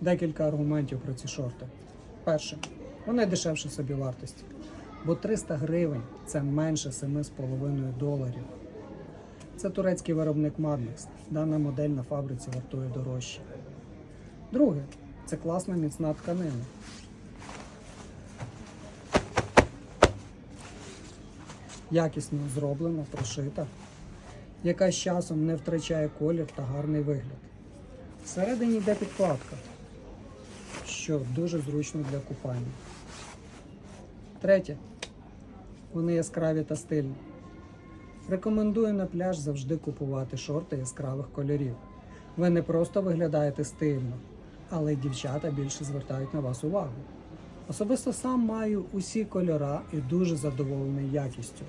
Декілька аргументів про ці шорти. Перше, вони дешевше собі вартості, бо 300 гривень це менше 7,5 доларів. Це турецький виробник Madmex. Дана модель на фабриці вартує дорожче. Друге, це класна міцна тканина. Якісно зроблена, прошита, яка з часом не втрачає колір та гарний вигляд. Всередині йде підкладка, що дуже зручно для купання. Третє. Вони яскраві та стильні. Рекомендую на пляж завжди купувати шорти яскравих кольорів. Ви не просто виглядаєте стильно, але й дівчата більше звертають на вас увагу. Особисто сам маю усі кольора і дуже задоволений якістю.